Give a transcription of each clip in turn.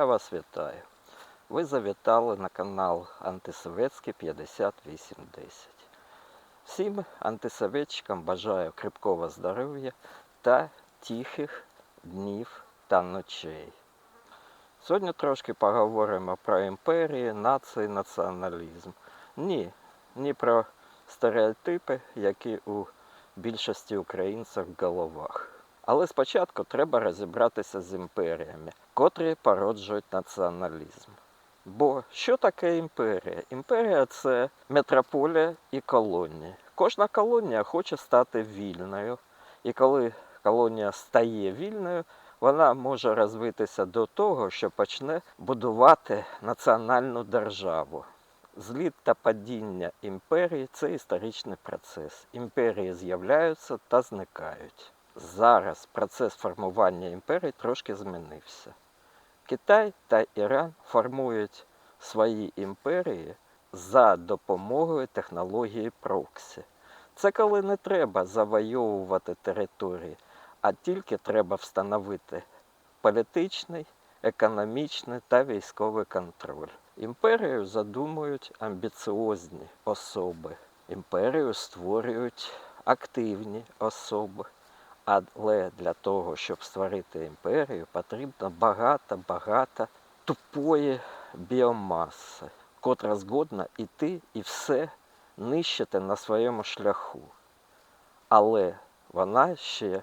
Я вас вітаю. Ви завітали на канал Антисоветський 5810. Всім антисоветчикам бажаю крепкого здоров'я та тихих днів та ночей. Сьогодні трошки поговоримо про імперії, нації, націоналізм. Ні, ні про стереотипи, які у більшості українців в головах. Але спочатку треба розібратися з імперіями, котрі породжують націоналізм. Бо що таке імперія? Імперія це метрополія і колонія. Кожна колонія хоче стати вільною. І коли колонія стає вільною, вона може розвитися до того, що почне будувати національну державу. Зліт та падіння імперії це історичний процес. Імперії з'являються та зникають. Зараз процес формування імперії трошки змінився. Китай та Іран формують свої імперії за допомогою технології проксі. Це коли не треба завойовувати території, а тільки треба встановити політичний, економічний та військовий контроль. Імперію задумують амбіціозні особи. Імперію створюють активні особи. Але для того, щоб створити імперію, потрібно багато-багато тупої біомаси, котра згодна іти і все нищити на своєму шляху. Але вона ще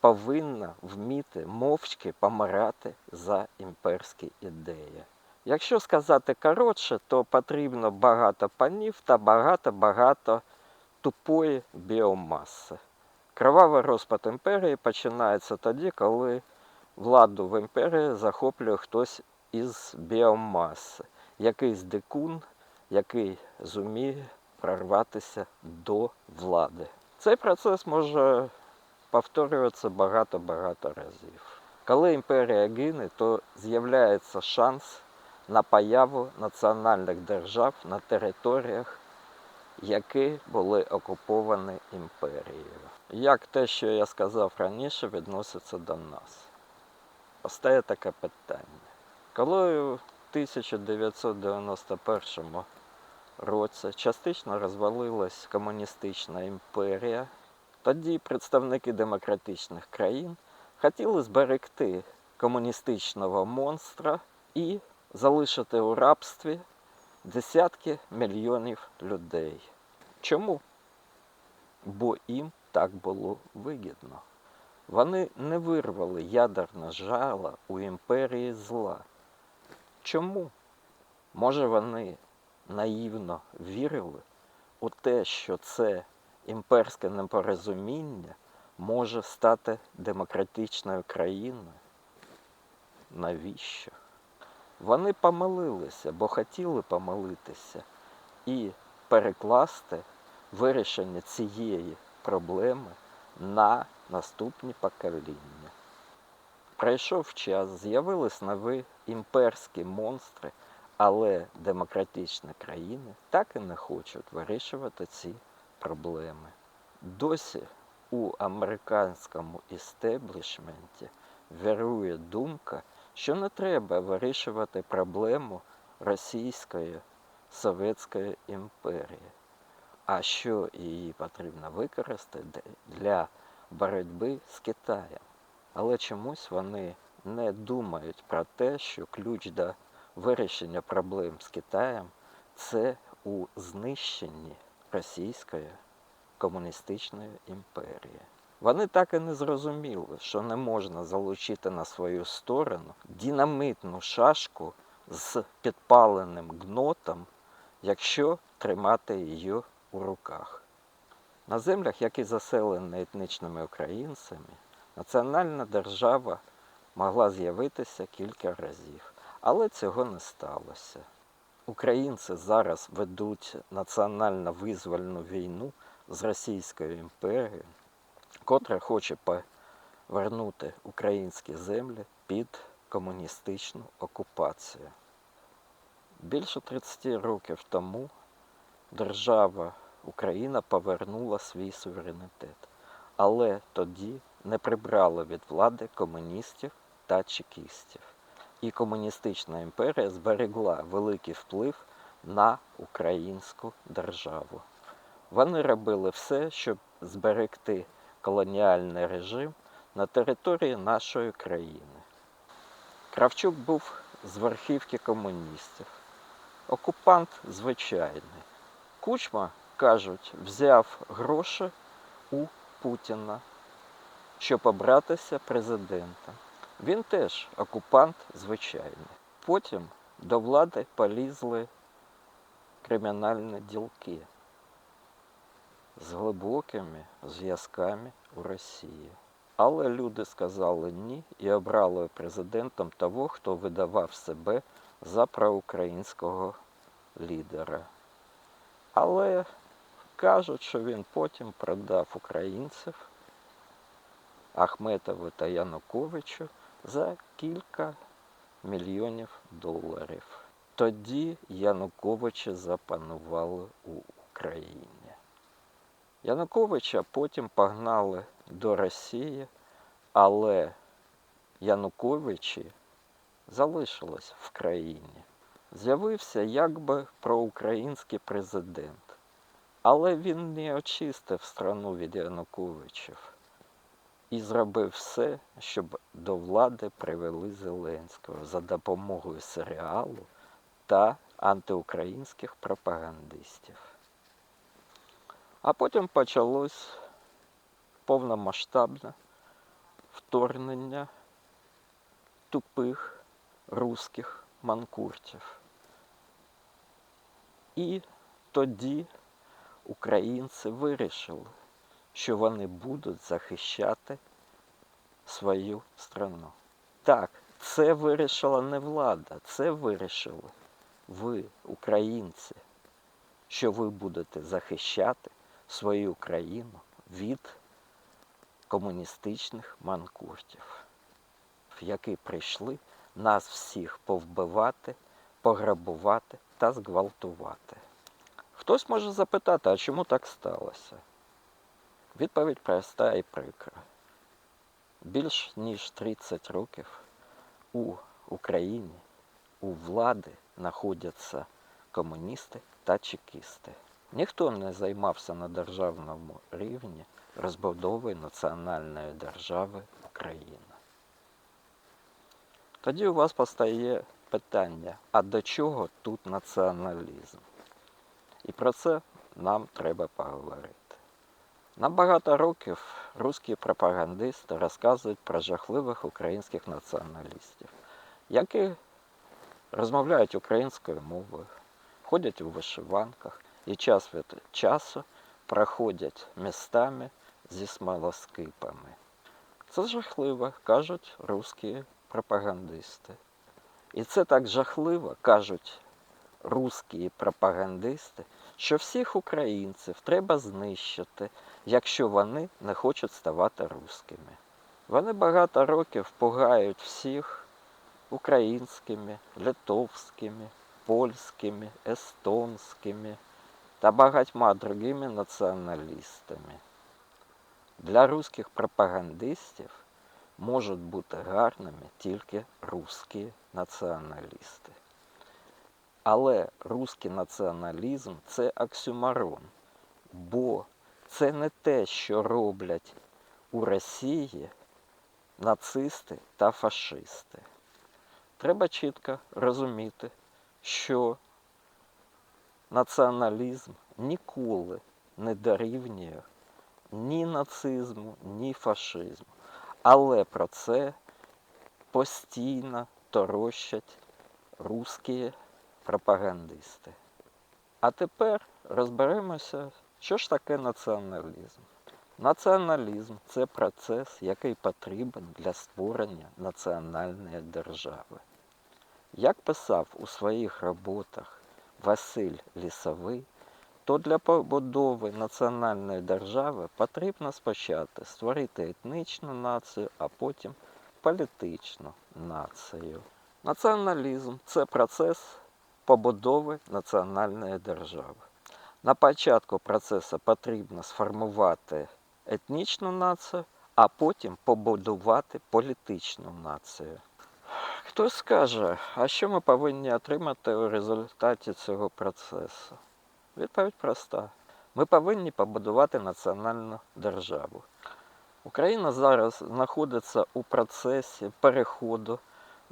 повинна вміти мовчки помирати за імперські ідеї. Якщо сказати коротше, то потрібно багато панів та багато-багато тупої біомаси. Кровавий розпад імперії починається тоді, коли владу в імперії захоплює хтось із біомаси, якийсь дикун, який зуміє прорватися до влади. Цей процес може повторюватися багато-багато разів. Коли імперія гине, то з'являється шанс на появу національних держав на територіях, які були окуповані імперією. Як те, що я сказав раніше, відноситься до нас? Постає таке питання. Коли у 1991 році частично розвалилась комуністична імперія, тоді представники демократичних країн хотіли зберегти комуністичного монстра і залишити у рабстві десятки мільйонів людей. Чому? Бо їм так було вигідно. Вони не вирвали ядерне жало у імперії зла. Чому? Може, вони наївно вірили у те, що це імперське непорозуміння може стати демократичною країною? Навіщо? Вони помилилися, бо хотіли помилитися і перекласти вирішення цієї проблеми на наступні покоління. Пройшов час, з'явились нові імперські монстри, але демократичні країни так і не хочуть вирішувати ці проблеми. Досі у американському істеблішменті вірує думка, що не треба вирішувати проблему Російської Совєтської імперії, а що її потрібно використати для боротьби з Китаєм. Але чомусь вони не думають про те, що ключ до вирішення проблем з Китаєм це у знищенні Російської комуністичної імперії. Вони так і не зрозуміли, що не можна залучити на свою сторону динамитну шашку з підпаленим гнотом, якщо тримати її у руках. На землях, які заселені етнічними українцями, національна держава могла з'явитися кілька разів, але цього не сталося. Українці зараз ведуть національно визвольну війну з Російською імперією, котра хоче повернути українські землі під комуністичну окупацію. Більше 30 років тому держава Україна повернула свій суверенітет, але тоді не прибрали від влади комуністів та чекістів. і комуністична імперія зберегла великий вплив на українську державу. Вони робили все, щоб зберегти колоніальний режим на території нашої країни. Кравчук був з верхівки комуністів. Окупант звичайний. Кучма, кажуть, взяв гроші у Путіна, щоб обратися президентом. Він теж окупант звичайний. Потім до влади полізли кримінальні ділки з глибокими зв'язками у Росії. Але люди сказали ні і обрали президентом того, хто видавав себе за проукраїнського лідера. Але кажуть, що він потім продав українців Ахметову та Януковичу за кілька мільйонів доларів. Тоді Януковичі запанували у Україні. Януковича потім погнали до Росії, але Януковичі залишились в країні. З'явився якби проукраїнський президент, але він не очистив страну від Януковичів і зробив все, щоб до влади привели Зеленського за допомогою серіалу та антиукраїнських пропагандистів. А потім почалось повномасштабне вторгнення тупих русських манкуртів. І тоді українці вирішили, що вони будуть захищати свою страну. Так, це вирішила не влада, це вирішили ви, українці, що ви будете захищати свою країну від комуністичних манкуртів, які прийшли нас всіх повбивати, пограбувати та зґвалтувати. Хтось може запитати, а чому так сталося? Відповідь проста і прикра. Більш ніж 30 років у Україні у влади знаходяться комуністи та чекісти. Ніхто не займався на державному рівні розбудовою національної держави України. Тоді у вас постає питання, а до чого тут націоналізм? І про це нам треба поговорити. На багато років русські пропагандисти розказують про жахливих українських націоналістів, які розмовляють українською мовою, ходять у вишиванках і час від часу проходять містами зі смолоскипами. Це жахливо, кажуть русські пропагандисти. І це так жахливо, кажуть русські пропагандисти, що всіх українців треба знищити, якщо вони не хочуть ставати русскими. Вони багато років пугають всіх українськими, литовськими, польськими, естонськими та багатьма другими націоналістами. Для русських пропагандистів можуть бути гарними тільки русські націоналісти. Але русський націоналізм це оксюмарон, бо це не те, що роблять у Росії нацисти та фашисти. Треба чітко розуміти, що націоналізм ніколи не дорівнює ні нацизму, ні фашизму. Але про це постійно торощать русські пропагандисти. А тепер розберемося, що ж таке націоналізм. Націоналізм це процес, який потрібен для створення національної держави. Як писав у своїх роботах Василь Лісовий, то для побудови національної держави потрібно спочатку створити етнічну націю, а потім політичну націю. Націоналізм це процес побудови національної держави. На початку процесу потрібно сформувати етнічну націю, а потім побудувати політичну націю. Хтось скаже, а що ми повинні отримати у результаті цього процесу? Відповідь проста. Ми повинні побудувати національну державу. Україна зараз знаходиться у процесі переходу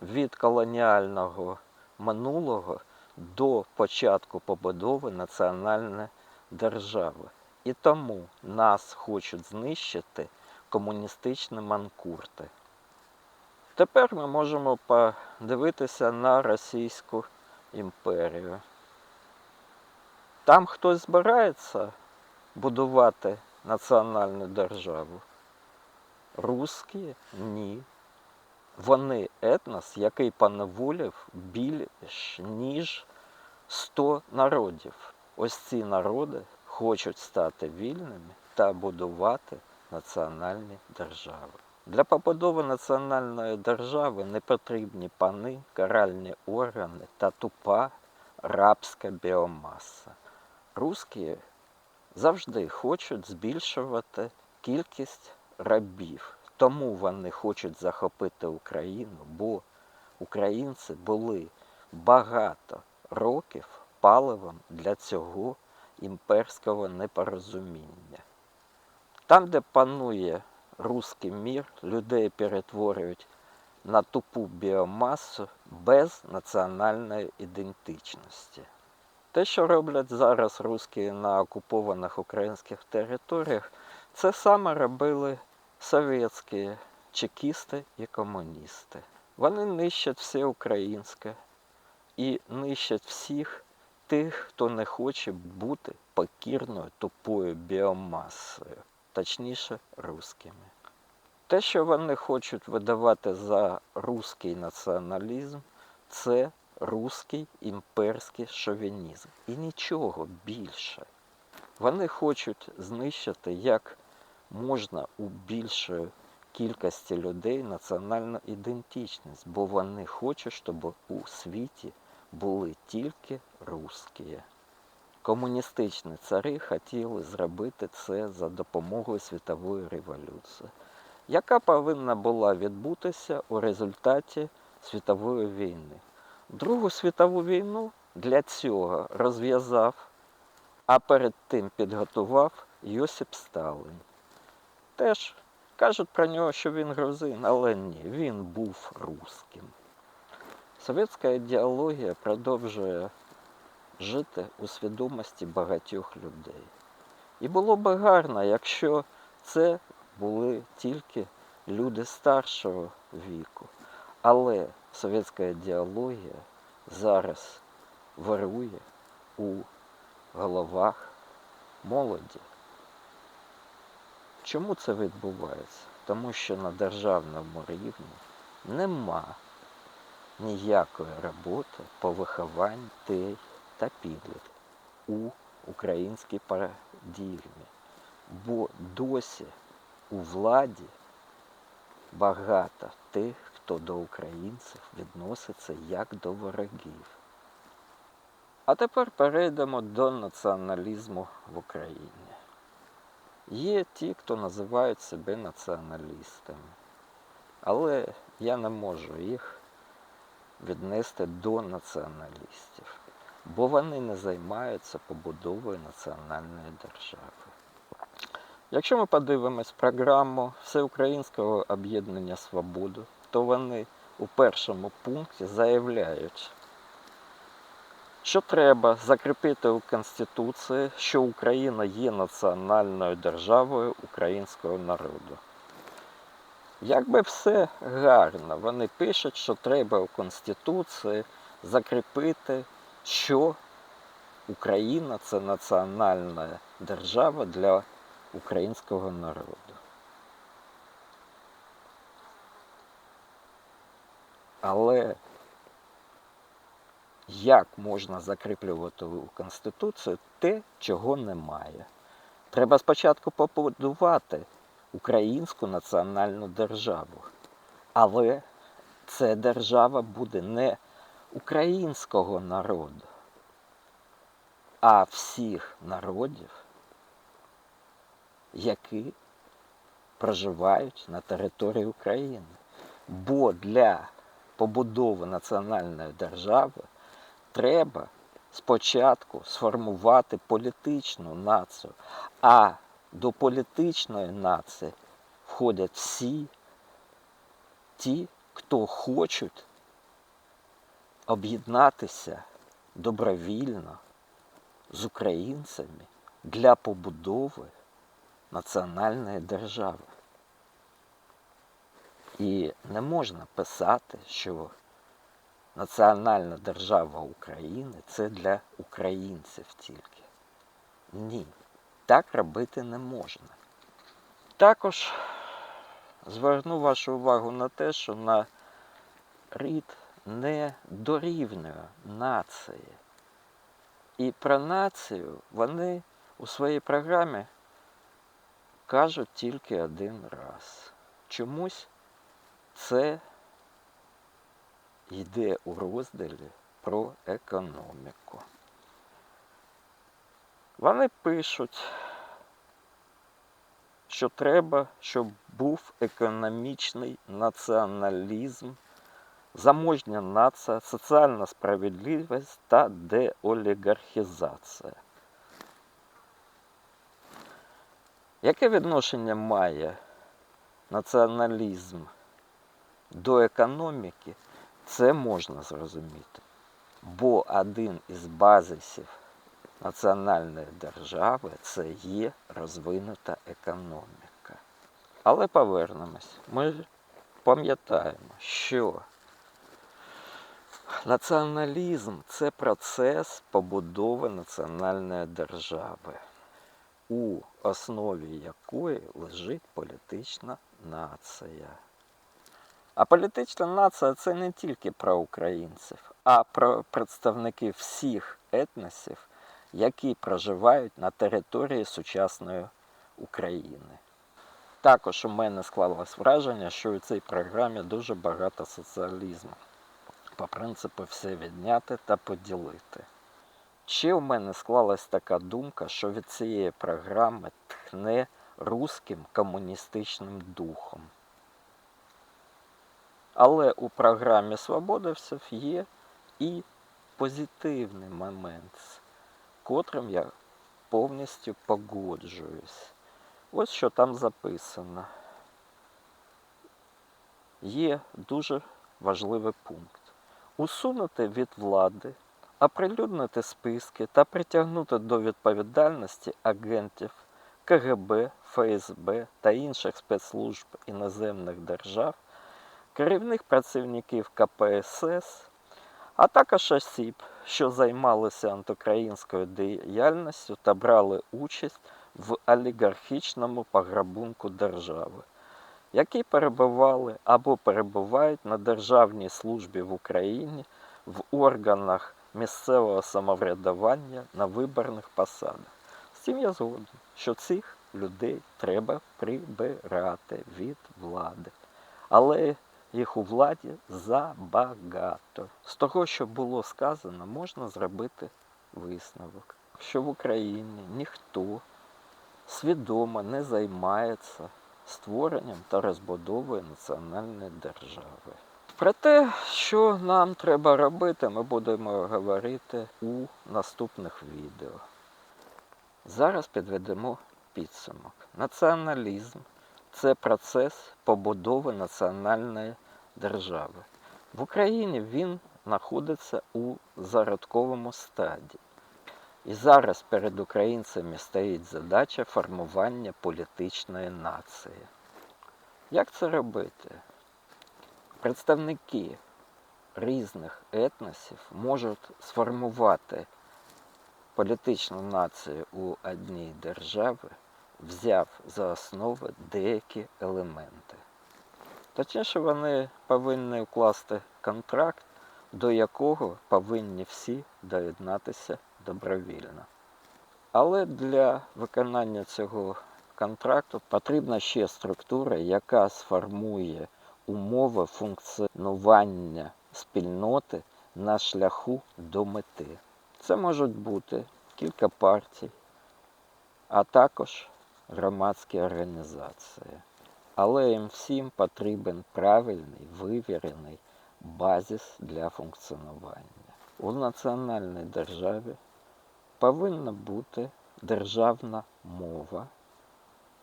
від колоніального минулого до початку побудови національної держави. І тому нас хочуть знищити комуністичні манкурти. Тепер ми можемо подивитися на Російську імперію. Там хтось збирається будувати національну державу. Русські ні. Вони етнос, який поневолив більш ніж 100 народів. Ось ці народи хочуть стати вільними та будувати національні держави. Для побудови національної держави не потрібні пани, каральні органи та тупа рабська біомаса. Русські завжди хочуть збільшувати кількість рабів. Тому вони хочуть захопити Україну, бо українці були багато років паливом для цього імперського непорозуміння. Там, де панує руський мір, людей перетворюють на тупу біомасу без національної ідентичності. Те, що роблять зараз русські на окупованих українських територіях, це саме робили совєтські чекісти і комуністи. Вони нищать все українське і нищать всіх тих, хто не хоче бути покірною тупою біомасою, точніше русскими. Те, що вони хочуть видавати за руський націоналізм, це руський імперський шовінізм. І нічого більше. Вони хочуть знищити як можна у більшої кількості людей національну ідентичність, бо вони хочуть, щоб у світі були тільки русські. Комуністичні цари хотіли зробити це за допомогою світової революції, яка повинна була відбутися у результаті світової війни. Другу світову війну для цього розв'язав, а перед тим підготував Йосип Сталин. Теж кажуть про нього, що він грузин, але ні, він був русським. Совєтська ідеологія продовжує жити у свідомості багатьох людей. І було би гарно, якщо це були тільки люди старшого віку. Але совєтська ідеологія зараз вирує у головах молоді. Чому це відбувається? Тому що на державному рівні нема ніякої роботи по вихованню дітей та підлітків у українській парадігмі. Бо досі у владі багато тих, хто до українців відноситься як до ворогів. А тепер перейдемо до націоналізму в Україні. Є ті, хто називають себе націоналістами, але я не можу їх віднести до націоналістів, бо вони не займаються побудовою національної держави. Якщо ми подивимось програму Всеукраїнського об'єднання Свободу, то вони у першому пункті заявляють, що треба закріпити у Конституції, що Україна є національною державою українського народу. Якби все гарно, вони пишуть, що треба у Конституції закріпити, що Україна це національна держава для українського народу. Але як можна закріплювати у Конституцію те, чого немає? Треба спочатку побудувати українську національну державу. Але це держава буде не українського народу, а всіх народів, які проживають на території України. Бо для побудови національної держави треба спочатку сформувати політичну націю, а до політичної нації входять всі ті, хто хочуть об'єднатися добровільно з українцями для побудови національної держави. І не можна писати, що національна держава України це для українців тільки. Ні, так робити не можна. Також зверну вашу увагу на те, що на рід не дорівнює нації. І про націю вони у своїй програмі кажуть тільки один раз. Чомусь це йде у розділі про економіку. Вони пишуть, що треба, щоб був економічний націоналізм, заможня нація, соціальна справедливість та деолігархізація. Яке відношення має націоналізм до економіки, це можна зрозуміти. Бо один із базисів національної держави це є розвинута економіка. Але повернемось. Ми пам'ятаємо, що націоналізм це процес побудови національної держави, у основі якої лежить політична нація. А політична нація це не тільки про українців, а про представників всіх етносів, які проживають на території сучасної України. Також у мене склалось враження, що у цій програмі дуже багато соціалізму. По принципу все відняти та поділити. Ще у мене склалась така думка, що від цієї програми тхне руським комуністичним духом. Але у програмі Свободовців є і позитивний момент, котрим я повністю погоджуюсь. Ось що там записано. Є дуже важливий пункт. Усунути від влади, оприлюднити списки та притягнути до відповідальності агентів КГБ, ФСБ та інших спецслужб іноземних держав керівних працівників КПСС, а також осіб, що займалися антиукраїнською діяльністю та брали участь в олігархічному пограбунку держави, які перебували або перебувають на державній службі в Україні в органах місцевого самоврядування на виборних посадах. З цим я згоден, що цих людей треба прибирати від влади. Але їх у владі забагато. З того, що було сказано, можна зробити висновок, що в Україні ніхто свідомо не займається створенням та розбудовою національної держави. Про те, що нам треба робити, ми будемо говорити у наступних відео. Зараз підведемо підсумок. Націоналізм це процес побудови національної держави. В Україні він знаходиться у зародковому стадії. І зараз перед українцями стоїть задача формування політичної нації. Як це робити? Представники різних етносів можуть сформувати політичну націю у одній державі, взяв за основу деякі елементи. Точніше, вони повинні укласти контракт, до якого повинні всі доєднатися добровільно. Але для виконання цього контракту потрібна ще структура, яка сформує умови функціонування спільноти на шляху до мети. Це можуть бути кілька партій, а також громадські організації. Але їм всім потрібен правильний, вивірений, базис для функціонування. У національній державі повинна бути державна мова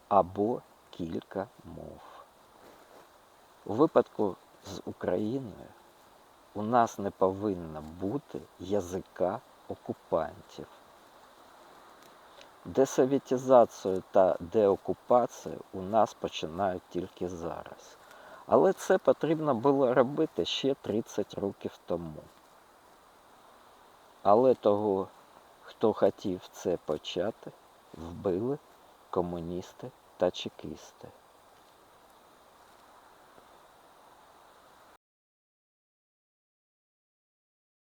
або кілька мов. У випадку з Україною у нас не повинно бути язика окупантів. Десовітізацію та деокупацію у нас починають тільки зараз. Але це потрібно було робити ще 30 років тому. Але того, хто хотів це почати, вбили комуністи та чекісти.